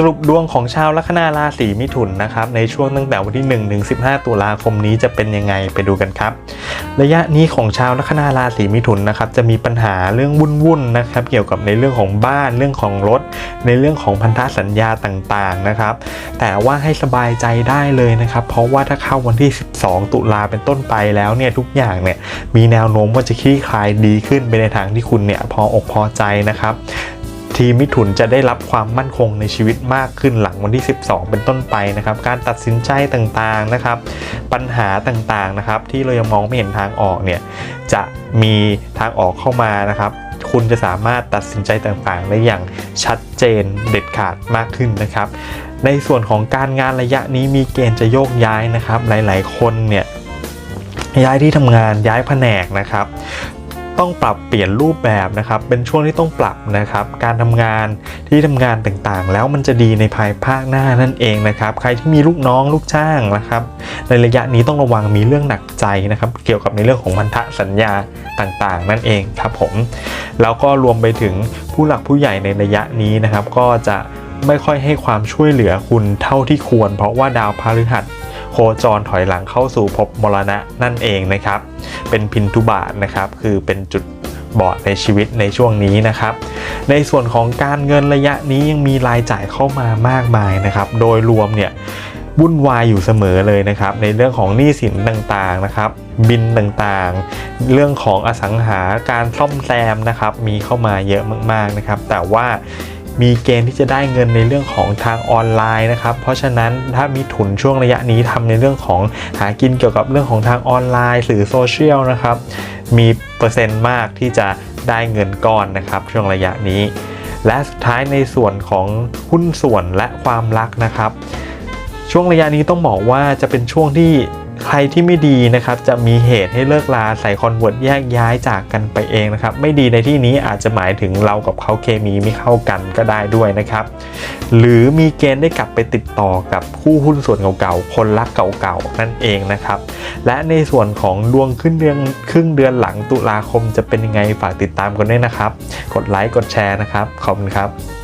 สรุปดวงของชาวลัคนาราศีมิถุนนะครับในช่วงตั้งแต่วันที่1ถึง15 ตุลาคมนี้จะเป็นยังไงไปดูกันครับ ระยะนี้ของชาวลัคนาราศีมิถุนนะครับจะมีปัญหาเรื่องวุ่นๆนะครับเกี่ยวกับในเรื่องของบ้านเรื่องของรถ ในเรื่องของพันธสัญญาต่างๆนะครับ แต่ว่าให้สบายใจได้เลยนะครับ เพราะว่าถ้าเข้าวันที่ 12 ตุลาเป็นต้นไปแล้วเนี่ยทุกอย่างเนี่ยมีแนวโน้มว่าจะคลี่คลายดีขึ้นไปในทางที่คุณเนี่ยพออกพอใจนะครับ ทีมมิถุนจะได้รับความมั่นคงในชีวิตมากขึ้นหลังวันที่ 12 เป็นต้นไปนะครับ การตัดสินใจต่างๆนะครับ ปัญหาต่างๆนะครับ ที่เรายังมองไม่เห็นทางออกเนี่ยจะมีทางออกเข้ามานะครับ คุณจะสามารถตัดสินใจต่างๆ ได้อย่างชัดเจนเด็ดขาดมากขึ้นนะครับ ในส่วนของการงานระยะนี้มีเกณฑ์จะโยกย้ายนะครับ หลายๆ คนเนี่ยย้ายที่ทำงานย้ายแผนกนะครับ ต้องปรับเปลี่ยนรูปแบบนะครับ เป็นช่วงที่ต้องปรับนะครับ การทำงานที่ทำงานต่างๆ แล้วมันจะดีในภายภาคหน้านั่นเองนะครับ ใครที่มีลูกน้องลูกจ้างนะครับ ในระยะนี้ต้องระวังมีเรื่องหนักใจนะครับ เกี่ยวกับในเรื่องของพันธสัญญาต่างๆ นั่นเองครับผม แล้วก็รวมไปถึงผู้หลักผู้ใหญ่ในระยะนี้นะครับ ก็จะไม่ค่อยให้ความช่วยเหลือคุณเท่าที่ควร เพราะว่าดาวพฤหัส โคจรถอยหลังเข้าสู่ภพมรณะนั่นเองนะครับ เป็นพินทุบาทนะครับคือเป็นจุดบอดในชีวิตในช่วงนี้นะครับ ในส่วนของการเงินระยะนี้ยังมีรายจ่ายเข้ามามากมายนะครับ โดยรวมเนี่ยวุ่นวายอยู่เสมอเลยนะครับ ในเรื่องของหนี้สินต่างๆนะครับ บินต่างๆ เรื่องของอสังหาการซ่อมแซมนะครับ มีเข้ามาเยอะมากๆนะครับ แต่ว่า มีเกณฑ์ที่จะได้เงินในเรื่องของทางออนไลน์นะครับ เพราะฉะนั้นถ้ามีทุนช่วงระยะนี้ทำในเรื่องของหากินเกี่ยวกับเรื่องของทางออนไลน์สื่อโซเชียลนะครับ มีเปอร์เซ็นต์มากที่จะได้เงินก้อนนะครับ ช่วงระยะนี้ และสุดท้ายในส่วนของหุ้นส่วนและความรักนะครับ ช่วงระยะนี้ต้องบอกว่าจะเป็นช่วงที่ ใครที่ไม่ดีนะครับจะมีเหตุให้เลิกลาใส่คอนเวิร์ตแยกย้ายจากกันไปเองนะครับไม่ดีในที่นี้อาจจะหมายถึงเรากับเขาเคมีไม่เข้ากันก็ได้ด้วยนะครับ หรือมีเกณฑ์ได้กลับไปติดต่อกับคู่หุ้นส่วนเก่าๆคนรักเก่าๆนั่นเองนะครับและในส่วนของดวงขึ้นเดือนครึ่งเดือนหลังตุลาคมจะเป็นยังไงฝากติดตามกันด้วยนะครับ กดไลค์กดแชร์นะครับขอบคุณครับ